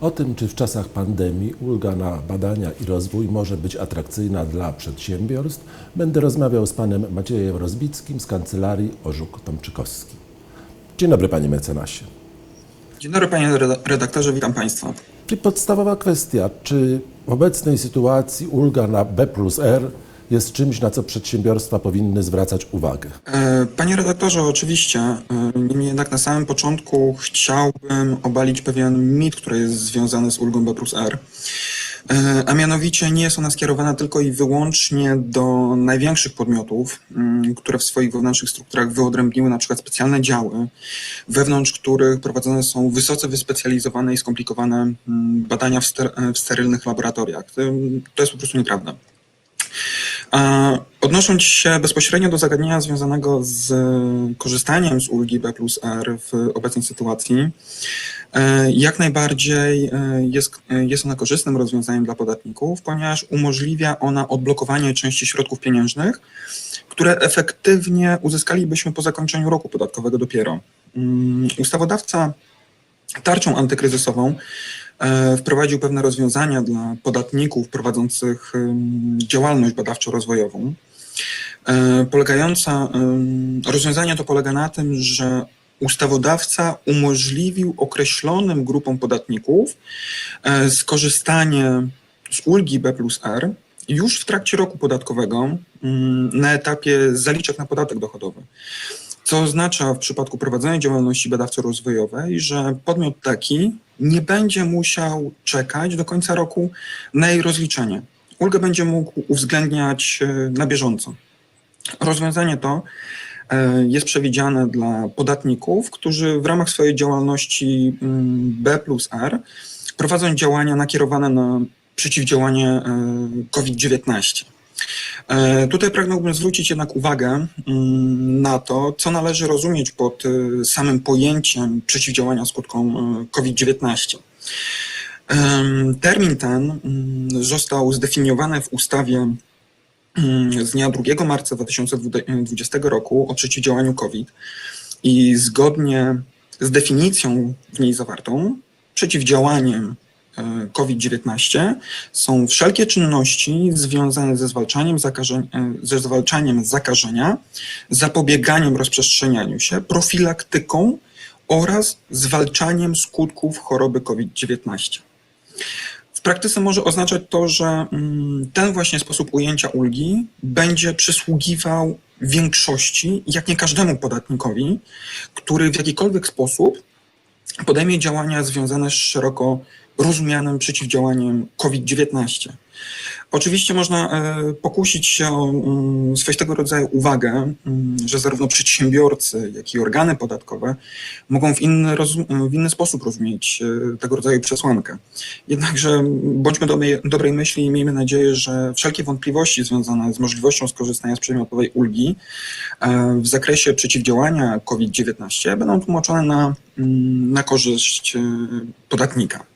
O tym, czy w czasach pandemii ulga na badania i rozwój może być atrakcyjna dla przedsiębiorstw, będę rozmawiał z panem Maciejem Rozbickim z kancelarii Orzuk-Tomczykowski. Dzień dobry, panie mecenasie. Dzień dobry panie reda- redaktorze, witam państwa. Czyli podstawowa kwestia, czy w obecnej sytuacji ulga na B plus R jest czymś, na co przedsiębiorstwa powinny zwracać uwagę? E, Panie redaktorze, oczywiście, e, niemniej jednak na samym początku chciałbym obalić pewien mit, który jest związany z ulgą B plus R. E, A mianowicie nie jest ona skierowana tylko i wyłącznie do największych podmiotów, mm, które w swoich wewnętrznych strukturach wyodrębniły na przykład specjalne działy, wewnątrz których prowadzone są wysoce wyspecjalizowane i skomplikowane mm, badania w, ster- w sterylnych laboratoriach. To to jest po prostu nieprawda. Odnosząc się bezpośrednio do zagadnienia związanego z korzystaniem z ulgi B plus R w obecnej sytuacji, e, jak najbardziej e, jest, e, jest ona korzystnym rozwiązaniem dla podatników, ponieważ umożliwia ona odblokowanie części środków pieniężnych, które efektywnie uzyskalibyśmy po zakończeniu roku podatkowego dopiero. Mm, Ustawodawca tarczą antykryzysową e, wprowadził pewne rozwiązania dla podatników prowadzących działalność badawczo-rozwojową. E, Polegająca, ym, rozwiązanie to polega na tym, że ustawodawca umożliwił określonym grupom podatników e, skorzystanie z ulgi B plus R już w trakcie roku podatkowego ym, na etapie zaliczek na podatek dochodowy. Co oznacza w przypadku prowadzenia działalności badawczo-rozwojowej, że podmiot taki nie będzie musiał czekać do końca roku na jej rozliczenie. Ulgę będzie mógł uwzględniać e, na bieżąco. Rozwiązanie to e, jest przewidziane dla podatników, którzy w ramach swojej działalności mm, B plus R prowadzą działania nakierowane na przeciwdziałanie e, COVID-19. E, Tutaj pragnąłbym zwrócić jednak uwagę mm, na to, co należy rozumieć pod e, samym pojęciem przeciwdziałania skutkom e, COVID-19. Em, Termin ten mm, został zdefiniowany w ustawie mm, z dnia 2 marca 2020 roku o przeciwdziałaniu COVID i zgodnie z definicją w niej zawartą, przeciwdziałaniem COVID-19 są wszelkie czynności związane ze zwalczaniem, e, ze zwalczaniem zakażenia, zapobieganiem rozprzestrzenianiu się, profilaktyką oraz zwalczaniem skutków choroby COVID-19. W praktyce może oznaczać to, że mm, ten właśnie sposób ujęcia ulgi będzie przysługiwał większości, jak nie każdemu podatnikowi, który w jakikolwiek sposób podejmie działania związane z szeroko rozumianym przeciwdziałaniem COVID-19. Oczywiście można e, pokusić się o mm, swoistego rodzaju uwagę, mm, że zarówno przedsiębiorcy, jak i organy podatkowe mogą w inny, w inny sposób rozumieć e, tego rodzaju przesłankę. Jednakże bądźmy dobrej, dobrej myśli i miejmy nadzieję, że wszelkie wątpliwości związane z możliwością skorzystania z przedmiotowej ulgi e, w zakresie przeciwdziałania COVID-19 będą tłumaczone na, mm, na korzyść podatnika.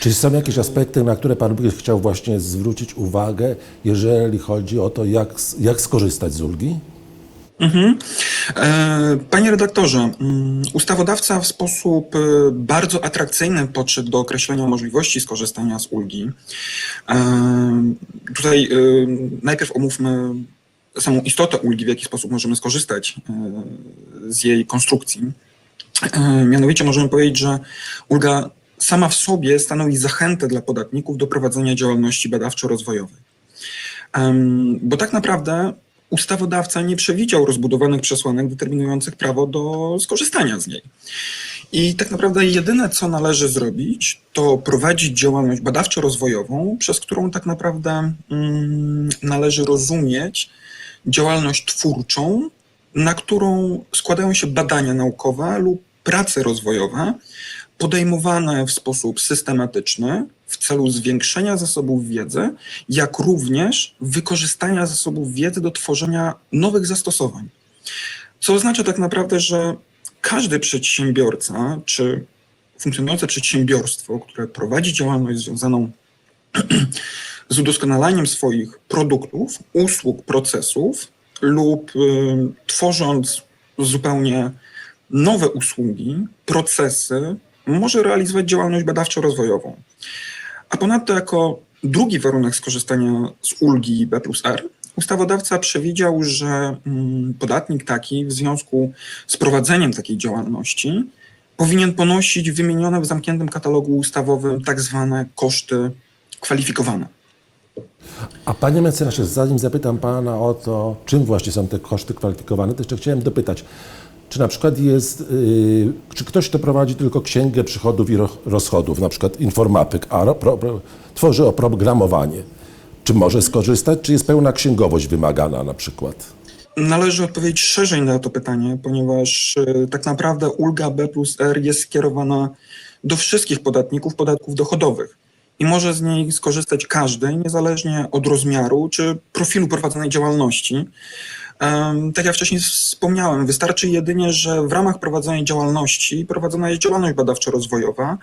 Czy są jakieś aspekty, na które pan by chciał właśnie zwrócić uwagę, jeżeli chodzi o to, jak, jak skorzystać z ulgi? Mhm. E, Panie redaktorze, mm, ustawodawca w sposób e, bardzo atrakcyjny podszedł do określenia możliwości skorzystania z ulgi. E, Tutaj najpierw omówmy samą istotę ulgi, w jaki sposób możemy skorzystać z jej konstrukcji. Mianowicie możemy powiedzieć, że ulga sama w sobie stanowi zachętę dla podatników do prowadzenia działalności badawczo-rozwojowej. Bo tak naprawdę ustawodawca nie przewidział rozbudowanych przesłanek determinujących prawo do skorzystania z niej. I tak naprawdę jedyne, co należy zrobić, to prowadzić działalność badawczo-rozwojową, przez którą tak naprawdę mm, należy rozumieć działalność twórczą, na którą składają się badania naukowe lub prace rozwojowe podejmowane w sposób systematyczny w celu zwiększenia zasobów wiedzy, jak również wykorzystania zasobów wiedzy do tworzenia nowych zastosowań. Co oznacza tak naprawdę, że każdy przedsiębiorca czy funkcjonujące przedsiębiorstwo, które prowadzi działalność związaną z udoskonalaniem swoich produktów, usług, procesów lub y, tworząc zupełnie nowe usługi, procesy, może realizować działalność badawczo-rozwojową. A ponadto jako drugi warunek skorzystania z ulgi B plus R ustawodawca przewidział, że mm, podatnik taki w związku z prowadzeniem takiej działalności powinien ponosić wymienione w zamkniętym katalogu ustawowym tak zwane koszty kwalifikowane. A panie mecenasie, zanim zapytam pana o to, czym właśnie są te koszty kwalifikowane, to jeszcze chciałem dopytać, czy na przykład jest, yy, czy ktoś, kto prowadzi tylko księgę przychodów i ro- rozchodów, na przykład Informapyk, a ro, pro, pro, tworzy oprogramowanie, czy może skorzystać, czy jest pełna księgowość wymagana na przykład? Należy odpowiedzieć szerzej na to pytanie, ponieważ e, tak naprawdę ulga B plus R jest skierowana do wszystkich podatników podatków dochodowych i może z niej skorzystać każdy, niezależnie od rozmiaru czy profilu prowadzonej działalności. Tak jak wcześniej wspomniałem, wystarczy jedynie, że w ramach prowadzonej działalności prowadzona jest działalność badawczo-rozwojowa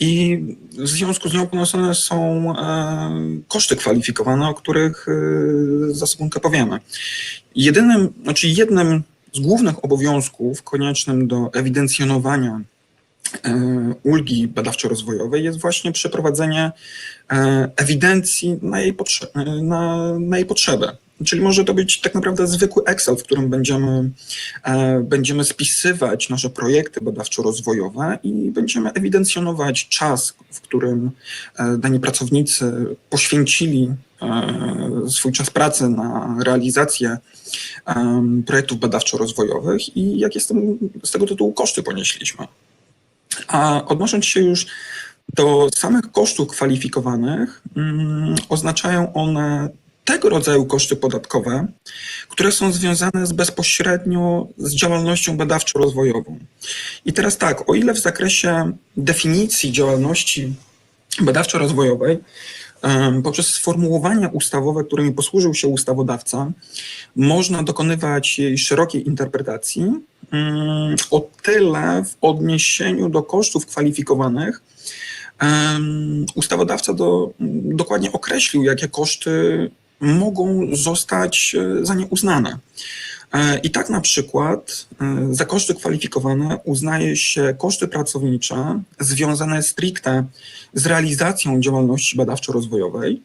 i w związku z nią ponoszone są koszty kwalifikowane, o których e, za sekundkę powiemy. Jedynym, znaczy jednym z głównych obowiązków koniecznym do ewidencjonowania e, ulgi badawczo-rozwojowej jest właśnie przeprowadzenie e, ewidencji na jej, na, na jej potrzebę. Czyli może to być tak naprawdę zwykły Excel, w którym będziemy, e, będziemy spisywać nasze projekty badawczo-rozwojowe i będziemy ewidencjonować czas, w którym e, dani pracownicy poświęcili e, swój czas pracy na realizację projektów badawczo-rozwojowych i jakie z, tym, z tego tytułu koszty ponieśliśmy. A odnosząc się już do samych kosztów kwalifikowanych, mm, oznaczają one tego rodzaju koszty podatkowe, które są związane z bezpośrednio z działalnością badawczo-rozwojową. I teraz tak, o ile w zakresie definicji działalności badawczo-rozwojowej poprzez sformułowania ustawowe, którymi posłużył się ustawodawca, można dokonywać jej szerokiej interpretacji. O tyle w odniesieniu do kosztów kwalifikowanych ustawodawca do, dokładnie określił, jakie koszty mogą zostać e, za nie uznane. E, I tak na przykład e, za koszty kwalifikowane uznaje się koszty pracownicze związane stricte z realizacją działalności badawczo-rozwojowej,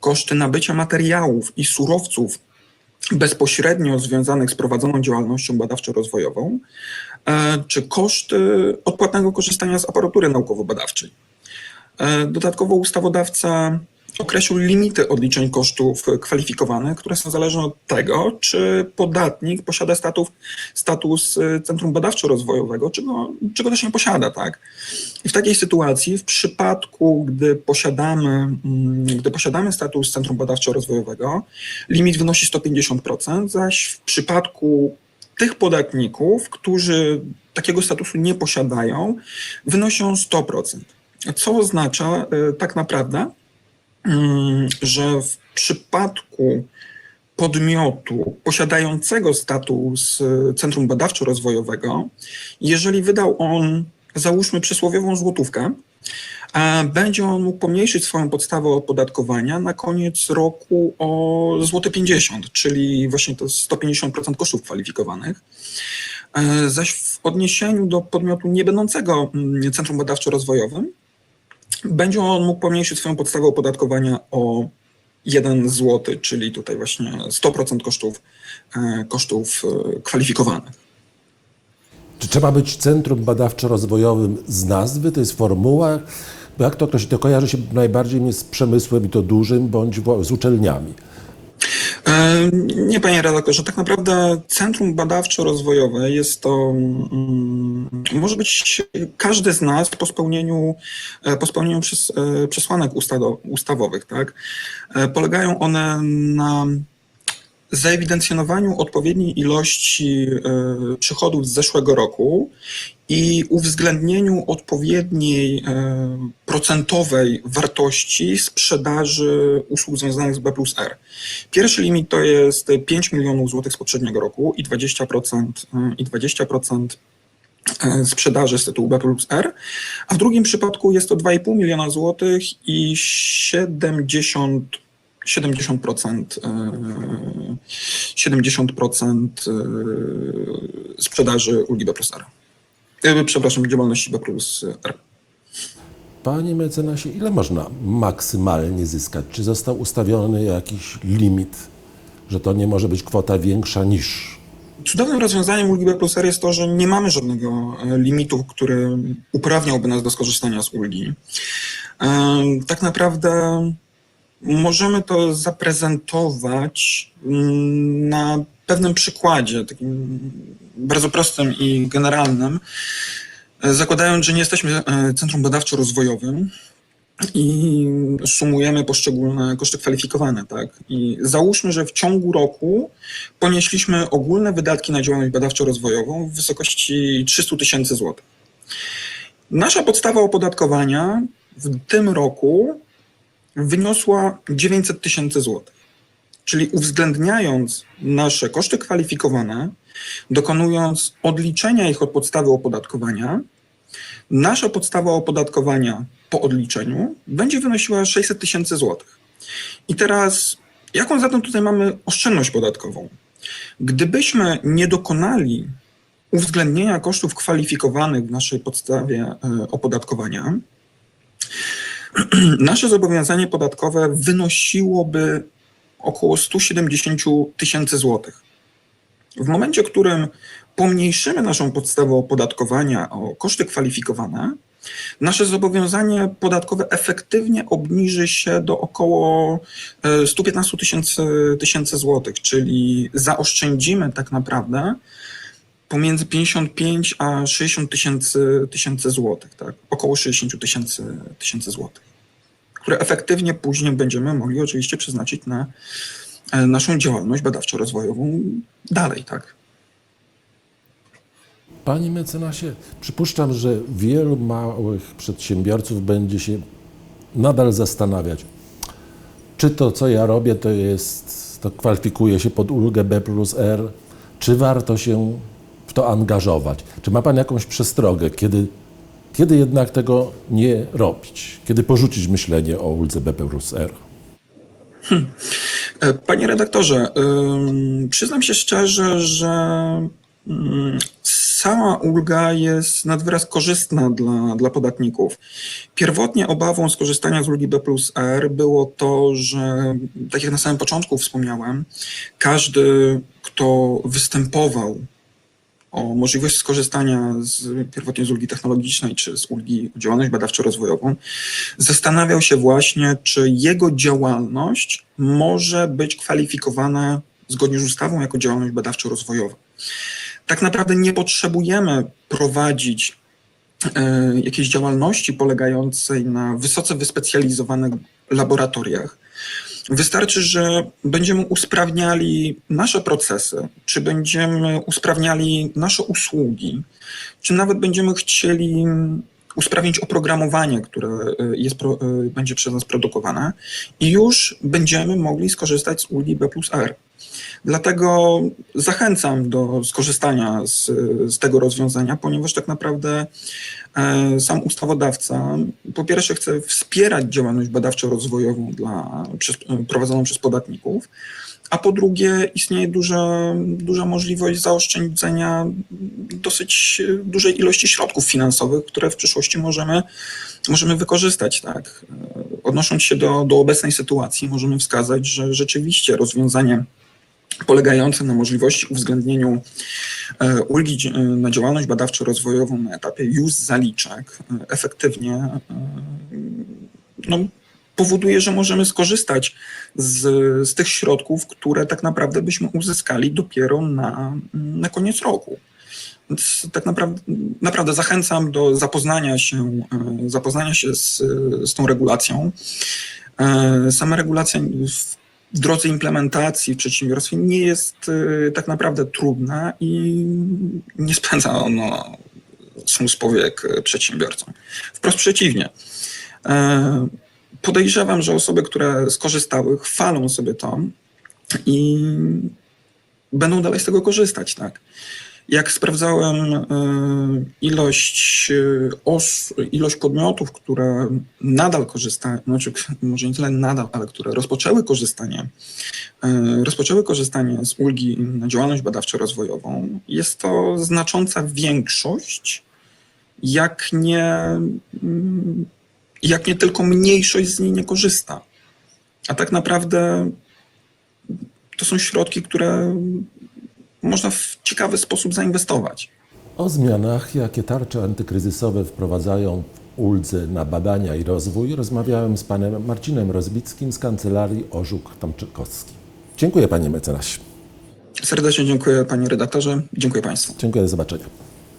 koszty nabycia materiałów i surowców bezpośrednio związanych z prowadzoną działalnością badawczo-rozwojową, czy koszty odpłatnego korzystania z aparatury naukowo-badawczej. Dodatkowo ustawodawca określił limity odliczeń kosztów kwalifikowanych, które są zależne od tego, czy podatnik posiada status, status e, Centrum Badawczo-Rozwojowego, czego, czego też nie posiada. Tak? I w takiej sytuacji, w przypadku, gdy posiadamy, mm, gdy posiadamy status Centrum Badawczo-Rozwojowego, limit wynosi 150%, zaś w przypadku tych podatników, którzy takiego statusu nie posiadają, wynoszą 100%. Co oznacza e, tak naprawdę, że w przypadku podmiotu posiadającego status e, Centrum Badawczo-Rozwojowego, jeżeli wydał on, załóżmy, przysłowiową złotówkę, będzie on mógł pomniejszyć swoją podstawę opodatkowania na koniec roku o złote 50, czyli właśnie to 150% kosztów kwalifikowanych. E, Zaś w odniesieniu do podmiotu niebędącego mm, Centrum Badawczo-Rozwojowym będzie on mógł pomniejszyć swoją podstawę opodatkowania o 1 zł, czyli tutaj właśnie 100% kosztów, e, kosztów e, kwalifikowanych. Czy trzeba być centrum badawczo-rozwojowym z nazwy? To jest formuła? Bo jak to określić? To kojarzy się najbardziej z przemysłem i to dużym, bądź z uczelniami. Nie, panie redaktorze, tak naprawdę Centrum Badawczo-Rozwojowe jest to, mm, może być każdy z nas po spełnieniu, e, po spełnieniu e, przesłanek ustawowych, tak? E, Polegają one na zaewidencjonowaniu odpowiedniej ilości e, przychodów z zeszłego roku i uwzględnieniu odpowiedniej e, procentowej wartości sprzedaży usług związanych z B plus R. Pierwszy limit to jest 5 milionów złotych z poprzedniego roku i 20%, e, i 20% e, sprzedaży z tytułu B plus R, a w drugim przypadku jest to 2,5 miliona złotych i 70 70%, e, 70% e, sprzedaży ulgi B plus R. e, przepraszam, działalności B plus R. Panie mecenasie, ile można maksymalnie zyskać? Czy został ustawiony jakiś limit, że to nie może być kwota większa niż? Cudownym rozwiązaniem ulgi B plus R jest to, że nie mamy żadnego e, limitu, który uprawniałby nas do skorzystania z ulgi. E, Tak naprawdę możemy to zaprezentować mm, na pewnym przykładzie, takim bardzo prostym i generalnym, zakładając, że nie jesteśmy e, centrum badawczo-rozwojowym, i sumujemy poszczególne koszty kwalifikowane, tak? I załóżmy, że w ciągu roku ponieśliśmy ogólne wydatki na działalność badawczo-rozwojową w wysokości 300 tysięcy złotych. Nasza podstawa opodatkowania w tym roku wyniosła 900 tysięcy złotych. Czyli uwzględniając nasze koszty kwalifikowane, dokonując odliczenia ich od podstawy opodatkowania, nasza podstawa opodatkowania po odliczeniu będzie wynosiła 600 tysięcy złotych. I teraz, jaką zatem tutaj mamy oszczędność podatkową? Gdybyśmy nie dokonali uwzględnienia kosztów kwalifikowanych w naszej podstawie e, opodatkowania, nasze zobowiązanie podatkowe wynosiłoby około 170 tysięcy złotych. W momencie, w którym pomniejszymy naszą podstawę opodatkowania o koszty kwalifikowane, nasze zobowiązanie podatkowe efektywnie obniży się do około e, 115 tysięcy tysięcy złotych, czyli zaoszczędzimy tak naprawdę pomiędzy 55 a 60 tysięcy tysięcy złotych, tak? około 60 tysięcy tysięcy złotych, które efektywnie później będziemy mogli oczywiście przeznaczyć na e, naszą działalność badawczo-rozwojową dalej, tak? Panie mecenasie, przypuszczam, że wielu małych przedsiębiorców będzie się nadal zastanawiać, czy to, co ja robię, to jest, to kwalifikuje się pod ulgę B plus R, czy warto się w to angażować? Czy ma Pan jakąś przestrogę, kiedy, kiedy jednak tego nie robić? Kiedy porzucić myślenie o uldze B plus R? E, Panie redaktorze, przyznam się szczerze, że ym, sama ulga jest nad wyraz korzystna dla, dla podatników. Pierwotnie obawą skorzystania z ulgi B plus R było to, że tak jak na samym początku wspomniałem, każdy, kto występował o możliwość skorzystania z, pierwotnie z ulgi technologicznej czy z ulgi działalność badawczo-rozwojową, zastanawiał się właśnie, czy jego działalność może być kwalifikowana zgodnie z ustawą jako działalność badawczo-rozwojowa. Tak naprawdę nie potrzebujemy prowadzić e, jakiejś działalności polegającej na wysoce wyspecjalizowanych laboratoriach. Wystarczy, że będziemy usprawniali nasze procesy, czy będziemy usprawniali nasze usługi, czy nawet będziemy chcieli usprawnić oprogramowanie, które y, jest, y, będzie przez nas produkowane i już będziemy mogli skorzystać z ulgi B plus R. Dlatego zachęcam do skorzystania z, z tego rozwiązania, ponieważ tak naprawdę e, sam ustawodawca po pierwsze chce wspierać działalność badawczo-rozwojową dla, przez, prowadzoną przez podatników, a po drugie istnieje duża, duża możliwość zaoszczędzenia dosyć dużej ilości środków finansowych, które w przyszłości możemy, możemy wykorzystać. Tak? E, Odnosząc się do, do obecnej sytuacji, możemy wskazać, że rzeczywiście rozwiązanie polegające na możliwości uwzględnieniu e, ulgi e, na działalność badawczo-rozwojową na etapie już zaliczek e, efektywnie no, powoduje, że możemy skorzystać z, z tych środków, które tak naprawdę byśmy uzyskali dopiero na, na koniec roku. Więc tak naprawdę, naprawdę zachęcam do zapoznania się, zapoznania się z, z tą regulacją. Sama regulacja w w drodze implementacji w przedsiębiorstwie nie jest e, tak naprawdę trudna i nie spędza ono snus powiek e, przedsiębiorcom. Wprost przeciwnie. E, Podejrzewam, że osoby, które skorzystały, chwalą sobie to i będą dalej z tego korzystać, tak. Jak sprawdzałem e, ilość, e, os, ilość podmiotów, które nadal korzystają, znaczy może nie tyle nadal, ale które rozpoczęły korzystanie, e, rozpoczęły korzystanie z ulgi na działalność badawczo-rozwojową, jest to znacząca większość jak nie, mm, jak nie tylko mniejszość z niej nie korzysta. A tak naprawdę to są środki, które można w ciekawy sposób zainwestować. O zmianach, jakie tarcze antykryzysowe wprowadzają w uldze na badania i rozwój, rozmawiałem z panem Marcinem Rozbickim z kancelarii Orzuk-Tomczykowski. Dziękuję panie mecenasie. Serdecznie dziękuję panie redaktorze, dziękuję państwu. Dziękuję, do zobaczenia.